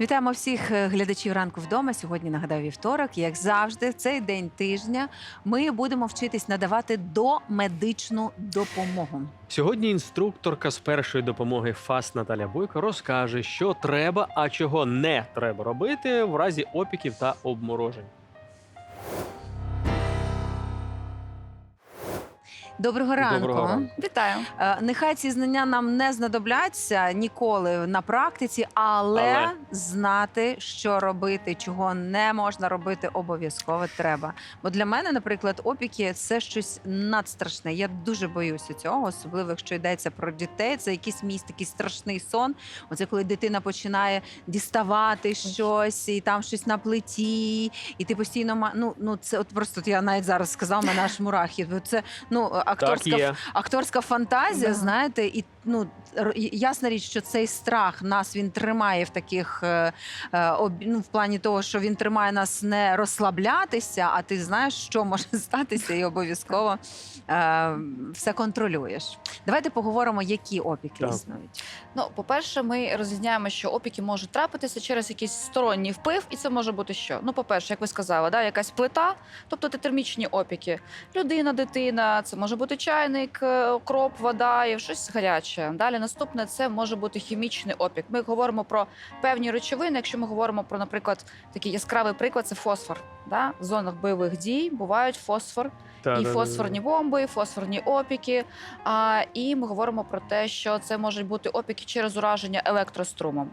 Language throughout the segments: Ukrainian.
Вітаємо всіх е, глядачів ранку вдома. Сьогодні нагадаю вівторок. Як завжди, в цей день тижня ми будемо вчитись надавати домедичну допомогу. Сьогодні інструкторка з першої допомоги ФАС Наталя Бойко розкаже, що треба, а чого не треба робити в разі опіків та обморожень. Доброго ранку. Доброго ранку. Вітаю. Е, Нехай ці знання нам не знадобляться ніколи на практиці, але, Але. знати, що робити, чого не можна робити, обов'язково треба. Бо для мене, наприклад, опіки це щось надстрашне. Я дуже боюся цього, особливо якщо йдеться про дітей. Це якийсь мій такий страшний сон. Оце коли дитина починає діставати щось, і там щось на плиті, і ти постійно ма- ну, ну це от просто от я навіть зараз сказав мене аж мурахи. Це ну акторська є. акторська фантазія, Да. знаєте, і ну р- ясна річ, що цей страх нас він тримає в таких е, е, об, ну, в плані того, що він тримає нас не розслаблятися, а ти знаєш, що може статися, і обов'язково е, все контролюєш. Давайте поговоримо, які опіки Так. існують. Ну, по-перше, ми розрізняємо, що опіки можуть трапитися через якийсь сторонній вплив, і це може бути що? Ну, по-перше, як ви сказали, да, якась плита, тобто це термічні опіки. Людина, дитина, це може бути чайник, окроп, вода і щось гаряче. Далі наступне це може бути хімічний опік. Ми говоримо про певні речовини. Якщо ми говоримо про, наприклад, такий яскравий приклад, це фосфор. Да? В зонах бойових дій бувають фосфор і та, фосфорні та, та, бомби, і фосфорні опіки. А, і ми говоримо про те, що це можуть бути опіки через ураження електрострумом.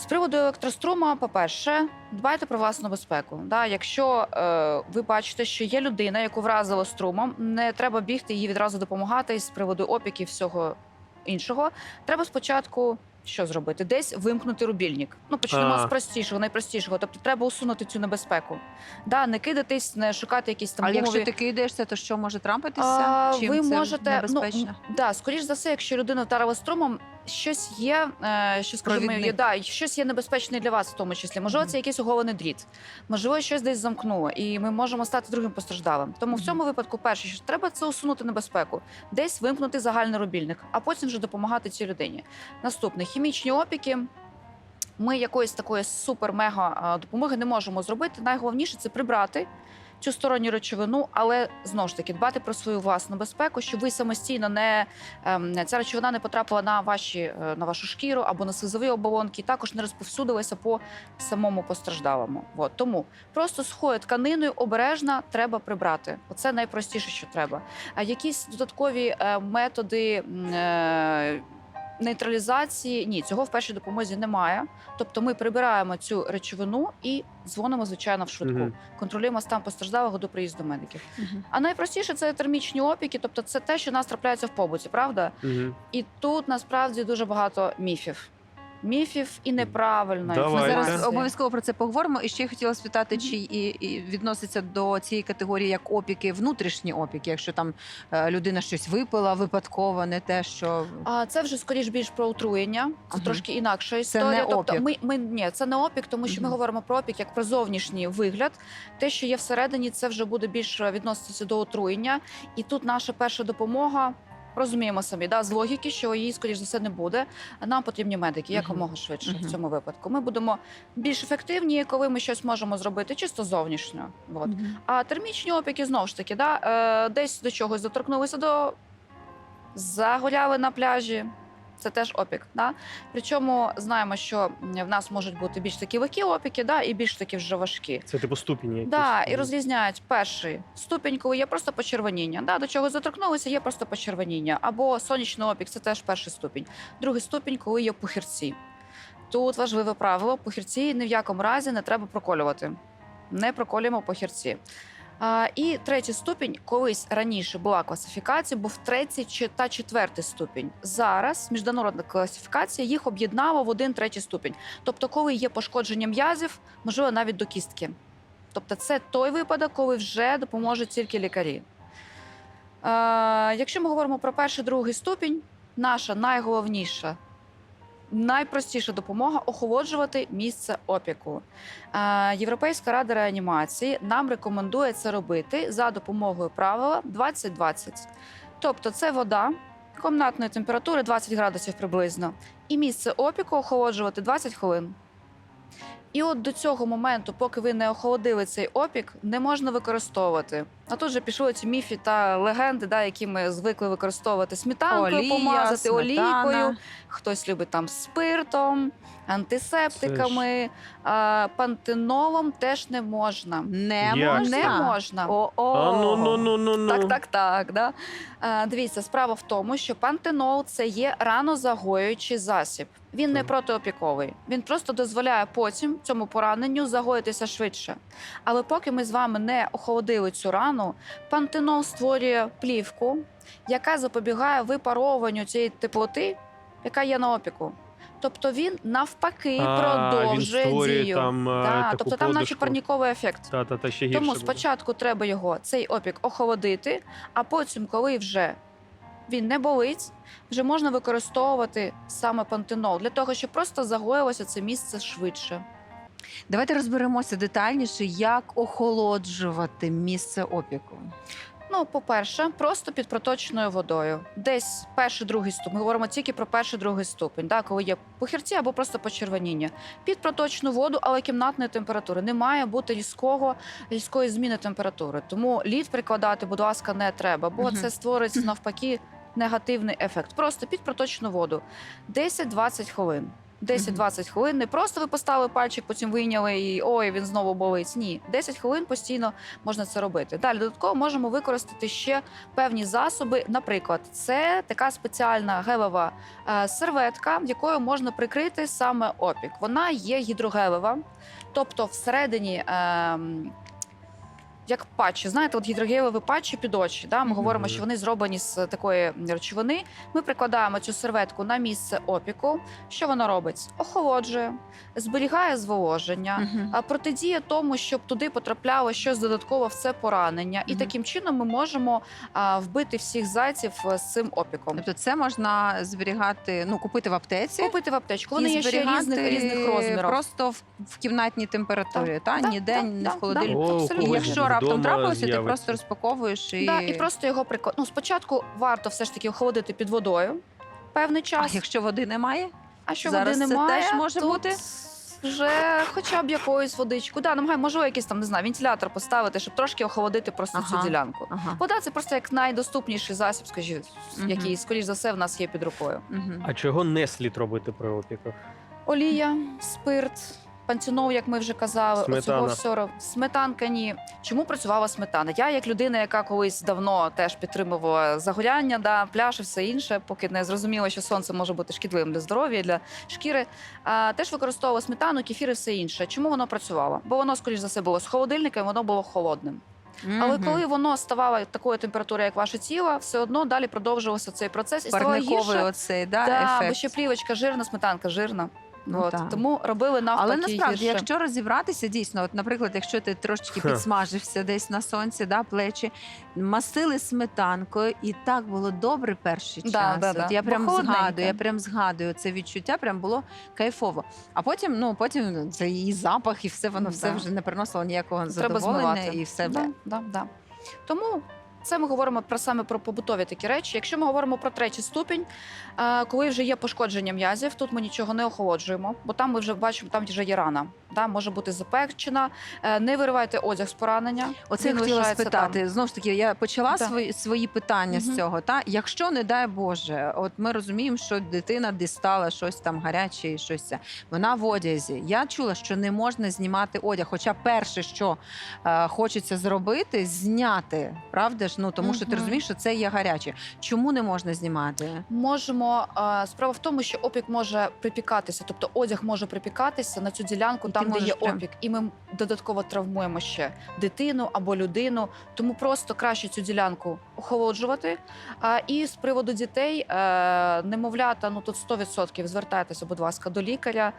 З приводу електрострума, по-перше, дбайте про власну безпеку. Да, якщо е, ви бачите, що є людина, яку вразило струмом, не треба бігти їй відразу допомагати з приводу опіків всього іншого. Треба спочатку що зробити? Десь вимкнути рубільник. Ну почнемо А. з простішого, найпростішого. Тобто треба усунути цю небезпеку. Да, не кидатись, не шукати якісь там А гумові... якщо ти кидаєшся, то що може трапитися? А, Чим ви це можете небезпечно? Ну, да, скоріш за все, якщо людина вдарила струмом, щось є, е, що скажімо, є, да, щось є небезпечне для вас, в тому числі. Можливо, це якийсь оголений дріт, можливо, щось десь замкнуло, і ми можемо стати другим постраждалим. Тому в цьому випадку, перше, що треба, це усунути небезпеку, десь вимкнути загальний рубільник, а потім вже допомагати цій людині. Наступне хімічні опіки. Ми якоїсь такої супер-мега допомоги не можемо зробити. Найголовніше це прибрати цю сторонню речовину, але знову ж таки дбати про свою власну безпеку, щоб ви самостійно не ем, ця речовина не потрапила на ваші е, на вашу шкіру або на слизові оболонки, і також не розповсюдилася по самому постраждалому. От тому просто сухою тканиною обережно треба прибрати. Оце найпростіше, що треба. А якісь додаткові е, методи. Нейтралізації ні, цього в першій допомозі немає. Тобто ми прибираємо цю речовину і дзвонимо, звичайно, в швидку. Угу. Контролюємо стан постраждалого до приїзду медиків. Угу. А найпростіше це термічні опіки, тобто це те, що нас трапляється в побуті, правда? Угу. І тут насправді дуже багато міфів. Міфів і неправильної Давайте. Ми зараз обов'язково про це поговоримо. І ще я хотіла спитати, чи і, і відноситься до цієї категорії як опіки, внутрішні опіки, якщо там е, людина щось випила випадково, не те, що А це вже скоріш більш про отруєння. Це Ага. трошки інакша Це історія. не тобто, опік. ми, ми ні, це не опік, тому що ми Мгм. говоримо про опік як про зовнішній вигляд. Те, що є всередині, це вже буде більш відноситися до отруєння. І тут наша перша допомога. Розуміємо самі, да, з логіки, що її, скоріш за все, не буде. Нам потрібні медики якомога швидше в цьому випадку. Ми будемо більш ефективні, коли ми щось можемо зробити чисто зовнішньо. От. А термічні опіки знову ж таки, да, е, десь до чогось доторкнулися до загуляли на пляжі. Це теж опік. Да? Причому знаємо, що в нас можуть бути більш такі легкі опіки, да, і більш такі вже важкі. Це типу ступені якісь. Да, і розрізняють перший ступінь, коли є просто почервоніння. Да, до чого доторкнулися, є просто почервоніння. Або сонячний опік це теж перший ступінь. Другий ступінь, коли є пухірці. Тут важливе правило: пухірці ні в якому разі не треба проколювати. Не проколюємо похірці. А, і третій ступінь, колись раніше була класифікація, був третій чи- та четвертий ступінь. Зараз міжнародна класифікація їх об'єднала в один третій ступінь. Тобто, коли є пошкодження м'язів, можливо, навіть до кістки. Тобто, це той випадок, коли вже допоможуть тільки лікарі. Е, якщо ми говоримо про перший другий ступінь, наша найголовніша найпростіша допомога охолоджувати місце опіку. Е, Європейська рада реанімації нам рекомендує це робити за допомогою правила 20-20. Тобто, це вода комнатної температури 20 градусів приблизно, і місце опіку охолоджувати 20 хвилин. І от до цього моменту, поки ви не охолодили цей опік, не можна використовувати. А тут же пішли ці міфи та легенди, да, які ми звикли використовувати сметанкою, Олія, помазати сметана. олійкою. Хтось любить там спиртом, антисептиками, а, пантенолом теж не можна. Не Як можна. Не можна. О-о. А ну ну ну ну ну. Так, так, так. Да. Е, дивіться, справа в тому, що пантенол це є ранозагоюючий засіб. Він не протиопіковий. Він просто дозволяє потім цьому пораненню загоїтися швидше. Але поки ми з вами не охолодили цю рану, пантенол створює плівку, яка запобігає випарованню цієї теплоти, яка є на опіку. Тобто він навпаки А, продовжує він створює дію. там, е, Да, таку тобто там, наче подушку. парніковий ефект. Та, та, та ще гірше. Тому буде. спочатку треба його цей опік охолодити, а потім, коли вже він не болить, вже можна використовувати саме пантенол для того, щоб просто загоїлося це місце швидше. Давайте розберемося детальніше, як охолоджувати місце опіку. Ну, по-перше, просто під проточною водою. Десь перший другий ступень. Ми говоримо тільки про перший другий ступень, да, коли є похірці або просто почервоніння. Під проточну воду, але кімнатної температури. Не має бути різкого, різкої зміни температури. Тому лід прикладати, будь ласка, не треба, бо Мгм. це створить навпаки негативний ефект. Просто під проточну воду. 10-20 хвилин. 10-20 хвилин. Не просто ви поставили пальчик, потім вийняли і ой, він знову болить. Ні, 10 хвилин постійно можна це робити. Далі додатково можемо використати ще певні засоби. Наприклад, це така спеціальна гелева е, серветка, якою можна прикрити саме опік. Вона є гідрогелева, тобто всередині. Як патчі, знаєте, от гідрогелеві патчі під очі. Да? Ми говоримо, що вони зроблені з такої речовини. Ми прикладаємо цю серветку на місце опіку. Що вона робить? Охолоджує, зберігає зволоження, а протидіє тому, щоб туди потрапляло щось додатково в це поранення, і таким чином ми можемо а, вбити всіх зайців е, з цим опіком. Тобто це можна зберігати, ну купити в аптеці. Купити в аптечку. Вони є ще різних різних розмірів. Просто в, в кімнатній температурі, та Так, ніде так, не так, в холодильнику. так. І вдома трапилося, ти з'явиться. просто розпаковуєш і. Да, і просто його прикладати. Ну, спочатку варто все ж таки охолодити під водою певний А час. якщо води немає? А що зараз води це немає, теж може тут бути? Вже хоча б якоюсь водичку. Да, намагай, можливо, якийсь там не знаю, вентилятор поставити, щоб трошки охолодити просто Ага. цю ділянку. Ага. Вода це просто як найдоступніший засіб, скажімо, Мгм. який, скоріш за все, в нас є під рукою. Мгм. А чого не слід робити при опіках? Олія, спирт, панцінов, як ми вже казали, Сметана. оцього всього. Сметанка ні. Чому працювала сметана? Я, як людина, яка колись давно теж підтримувала загоряння, да, пляж і все інше, поки не зрозуміла, що сонце може бути шкідливим для здоров'я, для шкіри. А, теж використовувала сметану, кефір і все інше. Чому воно працювало? Бо воно, скоріш за все, було з холодильника, і воно було холодним. Але коли воно ставало такої температури, як ваше тіло, все одно далі продовжувався цей процес і парниковий гірше. оцей да, Да, бо ще плівочка жирна, сметанка жирна. Ну, От, тому робили навпаки Але насправді, гірше. якщо розібратися, дійсно, от, наприклад, якщо ти трошечки підсмажився десь на сонці, да, плечі, мастили сметанкою, і так було добре перший Да, час. да, от да. я прям холодненьке. згадую, я прям згадую це відчуття, прям було кайфово. А потім, ну потім це і запах, і все воно все вже не приносило ніякого Треба задоволення, змивати. і все Да, да, да. Тому це ми говоримо про саме про побутові такі речі. Якщо ми говоримо про третій ступінь, е, коли вже є пошкодження м'язів, тут ми нічого не охолоджуємо, бо там ми вже бачимо, там вже є рана. Да, може бути запечена. Е, Не виривайте одяг з поранення. Оце я хотіла спитати. Знову ж таки, я почала Да. свої, свої питання з цього. Та якщо не дай Боже, от ми розуміємо, що дитина дістала щось там гаряче і щось. Вона в одязі. Я чула, що не можна знімати одяг. Хоча перше, що е, хочеться зробити, зняти. Правда ж? Ну тому що ти Мгм. розумієш, що це є гаряче. Чому не можна знімати? Можемо е, справа в тому, що опік може припікатися, тобто одяг може припікатися на цю ділянку, І ти там, де можеш є прям- опік, і ми додатково травмуємо ще дитину або людину. Тому просто краще цю ділянку охолоджувати. А, і з приводу дітей, е, немовлята, ну тут 100% звертайтеся, будь ласка, до лікаря,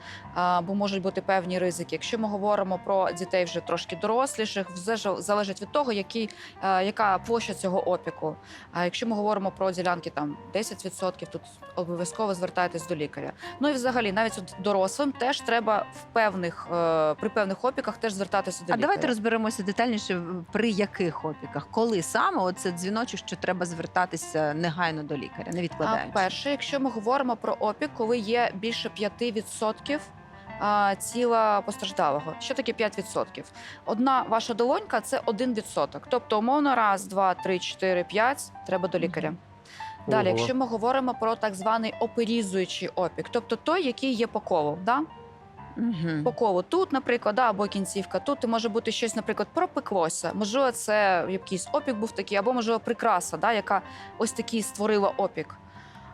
бо можуть бути певні ризики. Якщо ми говоримо про дітей вже трошки доросліших, все ж залежить від того, який, е, яка площа цього опіку. А якщо ми говоримо про ділянки там 10%, тут обов'язково звертайтесь до лікаря. Ну і взагалі, навіть от дорослим теж треба в певних е, при певних опіках теж звертатися до А лікаря. давайте розберемося детальніше, при яких опіках, коли саме оце дзвіночок, що треба звертатися негайно до лікаря, не А перше, якщо ми говоримо про опік, коли є більше 5% а, тіла постраждалого. Що таке 5%? Одна ваша долонька це 1%. Тобто, умовно, раз, два, три, чотири, п'ять треба до лікаря. Далі, Ого. якщо ми говоримо про так званий оперізуючий опік, тобто той, який є по колу, да? Мгм. по тут, наприклад, да, або кінцівка, тут може бути щось, наприклад, пропеклося. Можливо, це якийсь опік був такий, або можливо прикраса, да, яка ось такий створила опік.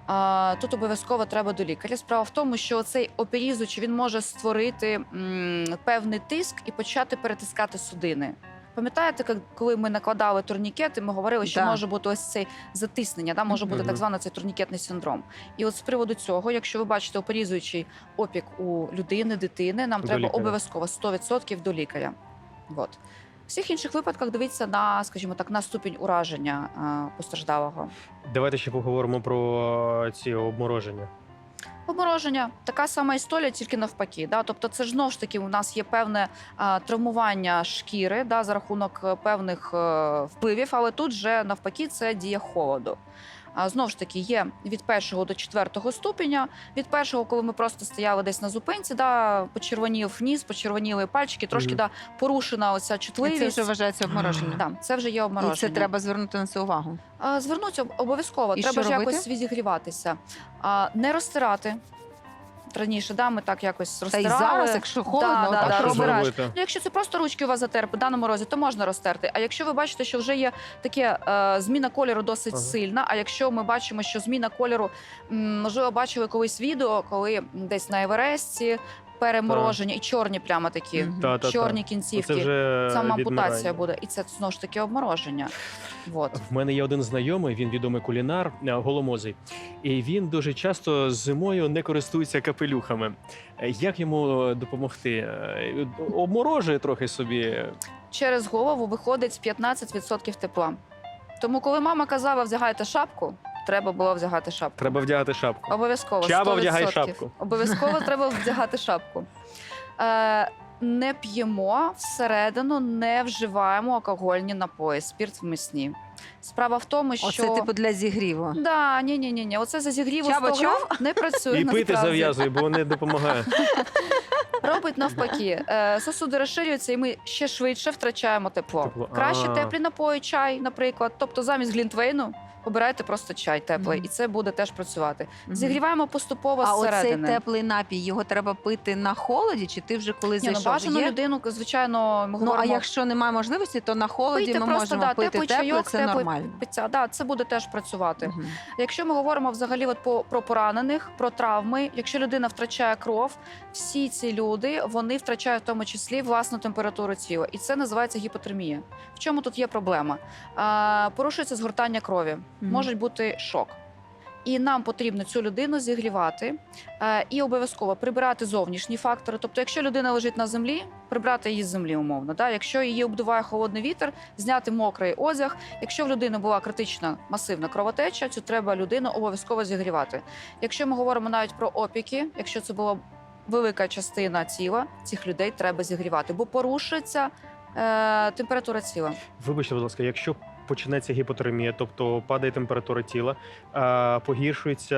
А, тут обов'язково треба до лікаря. Справа в тому, що цей опірізуч він може створити м, певний тиск і почати перетискати судини. Пам'ятаєте, коли ми накладали турнікети, ми говорили, що Да. може бути ось цей затиснення, да, може бути так званий цей турнікетний синдром. І от з приводу цього, якщо ви бачите оперізуючий опік у людини, дитини, нам До треба лікаря. обов'язково 100% до лікаря. От. В всіх інших випадках дивіться на, скажімо так, на ступінь ураження а, постраждалого. Давайте ще поговоримо про е, ці обмороження. Обмороження така сама історія, тільки навпаки. Да? Тобто, це ж знову ж таки у нас є певне а, травмування шкіри да, за рахунок е, певних а, впливів, але тут же навпаки це дія холоду. Знову ж таки, є від першого до четвертого ступеня. Від першого, коли ми просто стояли десь на зупинці, да, почервонів ніс, почервоніли пальчики, трошки Мгм. да, порушена оця І чутливість. це вже вважається обмороження. Да, це вже є обмороження. І це треба звернути на це увагу. А, Звернуться обов'язково. І Треба ж якось відігріватися. А, не розтирати. Раніше, да, ми так якось Та й розтирали. зараз, якщо холодно, да, так да, розбираєш. Ну, якщо це просто ручки у вас затерпи в даному морозі, то можна розтерти. А якщо ви бачите, що вже є таке е, зміна кольору досить Ага. сильна. А якщо ми бачимо, що зміна кольору, м, можливо, бачили колись відео, коли десь на Евересті перемороження і чорні прямо такі, Мгм. Та-та-та. чорні Це кінцівки. вже Сама відмирання. ампутація буде, і це знову ж таки обмороження. Вот. В мене є один знайомий, він відомий кулінар, е, голомозий, і він дуже часто зимою не користується капелюхами. Е, Як йому е, допомогти? Е, Обморожує трохи собі. через голову виходить 15% тепла. Тому, коли мама казала, вдягайте шапку, треба було вдягати шапку. Треба вдягати шапку. Обов'язково. Чаба, 100%. вдягай шапку. Обов'язково треба вдягати шапку. Е, не п'ємо всередину, не вживаємо алкогольні напої, спірт в мисні. Справа в тому, що Оце типу для зігріву. да, ні, ні, ні, ні. Оце за зігріву Чаба, 100 грам не працює. І пити насправді. зав'язує, бо не допомагає. Робить навпаки. Е, Сосуди розширюються, і ми ще швидше втрачаємо тепло. Тепло. Краще А. теплі напої, чай, наприклад. Тобто замість глінтвейну обирайте просто чай теплий, Мгм. і це буде теж працювати. Мгм. Зігріваємо поступово А оцей зсередини. теплий напій, його треба пити на холоді, чи ти вже коли Ні, ну, зайшов? бажано є? людину, звичайно, ми Ну, а говоримо, якщо немає можливості, то на холоді пийте ми просто можемо да, пити теплий тепло, чайок, це теплий нормально. пиття. Да, це буде теж працювати. Мгм. Якщо ми говоримо взагалі от по, про поранених, про травми, якщо людина втрачає кров, всі ці люди вони втрачають в тому числі власну температуру тіла, і це називається гіпотермія. В чому тут є проблема? А, порушується згортання крові, Мгм. може бути шок. І нам потрібно цю людину зігрівати е, і обов'язково прибирати зовнішні фактори. Тобто, якщо людина лежить на землі, прибрати її з землі умовно. Да? Якщо її обдуває холодний вітер, зняти мокрий одяг. Якщо в людини була критична масивна кровотеча, цю треба людину обов'язково зігрівати. Якщо ми говоримо навіть про опіки, якщо це була велика частина тіла, цих людей треба зігрівати, бо порушується е, температура тіла. Вибачте, будь ласка, якщо почнеться гіпотермія, тобто падає температура тіла, погіршується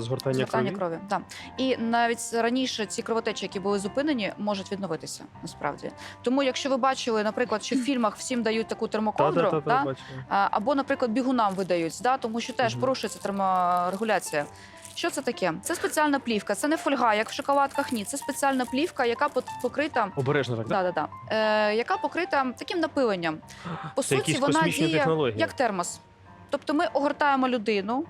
згортання, Згортання крові. крові. Да. І навіть раніше ці кровотечі, які були зупинені, можуть відновитися насправді. Тому, якщо ви бачили, наприклад, що в фільмах всім дають таку термокондру, да, бачу. а, або, наприклад, бігунам видають, да, тому що теж угу. порушується терморегуляція. Що це таке? Це спеціальна плівка, це не фольга, як в шоколадках. Ні, це спеціальна плівка, яка покрита. Обережно так, да, да. Е, яка покрита таким напиленням. По Це суті, вона діє технології. як термос. Тобто ми огортаємо людину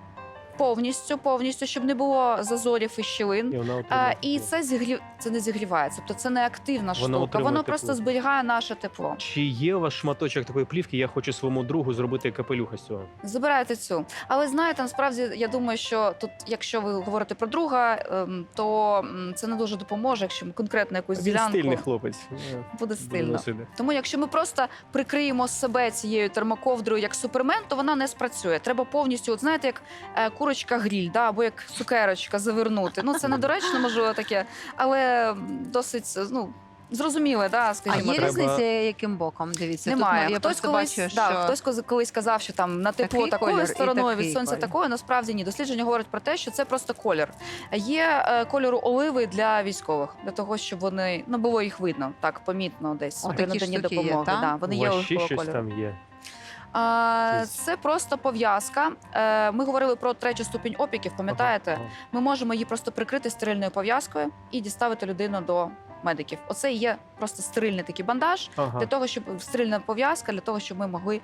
повністю, повністю, щоб не було зазорів і щілин. І, вона отримує і тепло. це зігрів це не зігрівається, тобто це не активна Воно штука. отримує Воно тепло. просто зберігає наше тепло. Чи є у вас шматочок такої плівки? Я хочу своєму другу зробити капелюха з цього. Забирайте цю. Але знаєте, насправді я думаю, що тут, якщо ви говорите про друга, ем, то м, це не дуже допоможе, якщо ми конкретно якусь Він ділянку стильний хлопець. Е, буде буде стильно. носити. Тому якщо ми просто прикриємо себе цією термоковдрою як супермен, то вона не спрацює. Треба повністю, от знаєте, як е, курочка гріль, да, або як цукерочка завернути. Ну це недоречно, можливо, таке, але досить ну. Зрозуміли, да, А скажімо є треба- різниця, яким боком? Дивіться, Немає. Тут я хтось просто колись, бачу, да, що хтось колись казав, що там на тепло Такий такою колір стороною від сонця колір. такою. Насправді ні. Дослідження говорять про те, що це просто колір. Є е, кольору оливи для військових, для того, щоб вони ну було їх видно так помітно десь О, при такі наданні штуки є, допомоги. та? да, вони У є вас оливкового щось кольору. там є. А, це просто пов'язка. Е, Ми говорили про третю ступінь опіків. Пам'ятаєте? Ага, Ми можемо її просто прикрити стерильною пов'язкою і діставити людину до медиків. Оце і є просто стерильний такий бандаж ага. для того, щоб стерильна пов'язка, для того, щоб ми могли е,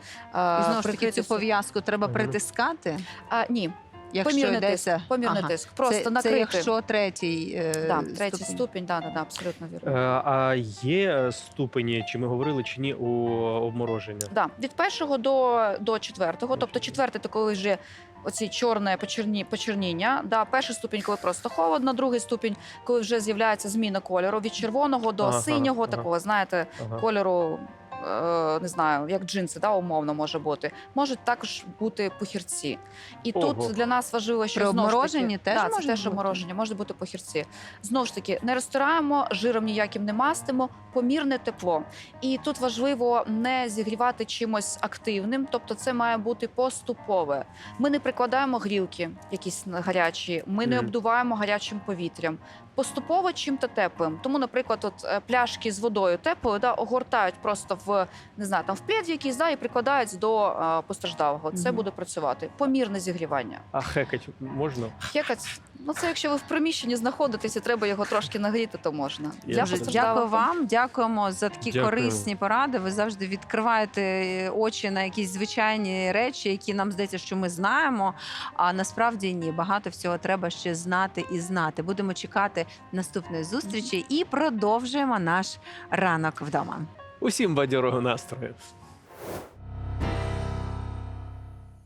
і знову ж таки прикрити цю пов'язку треба Мгм. притискати, А, ні, якщо помірний йдеться. тиск. Помірний Ага. тиск. Просто це, накрити. Це якщо третій, е, да, третій ступінь. ступінь, да, да, да, абсолютно Е. А є ступені, чи ми говорили, чи ні, у обмороження? Да, від першого до, до четвертого. Тобто четвертий то коли вже оці чорне почерні, почерніння. Да, перший ступінь, коли просто холодно, другий ступінь, коли вже з'являється зміна кольору від червоного до Ага, синього, ага. такого, знаєте, Ага. кольору. Е, Не знаю, як джинси, да, умовно може бути. Можуть також бути похірці. І Ого. тут для нас важливо, що При знову ж обмороженні теж да, це теж бути? обмороження, може бути похірці. Знову ж таки, не розтираємо, жиром ніяким не мастимо, помірне тепло. І тут важливо не зігрівати чимось активним, тобто це має бути поступове. Ми не прикладаємо грілки, якісь на гарячі, ми не обдуваємо гарячим повітрям. Поступово чим-то теплим. Тому, наприклад, от е, пляшки з водою теплою да, огортають просто в не знаю, там в плід якийсь да, і прикладають до е, постраждалого. Це буде працювати. Помірне зігрівання. А хекать можна? Хекать, ну це якщо ви в приміщенні знаходитесь і треба його трошки нагріти, то можна. Я Для Дуже дякую вам, дякуємо за такі Дякую. корисні поради. Ви завжди відкриваєте очі на якісь звичайні речі, які нам здається, що ми знаємо. А насправді ні, багато всього треба ще знати і знати. Будемо чекати наступної зустрічі і продовжуємо наш ранок вдома. Усім бадьорого настрою.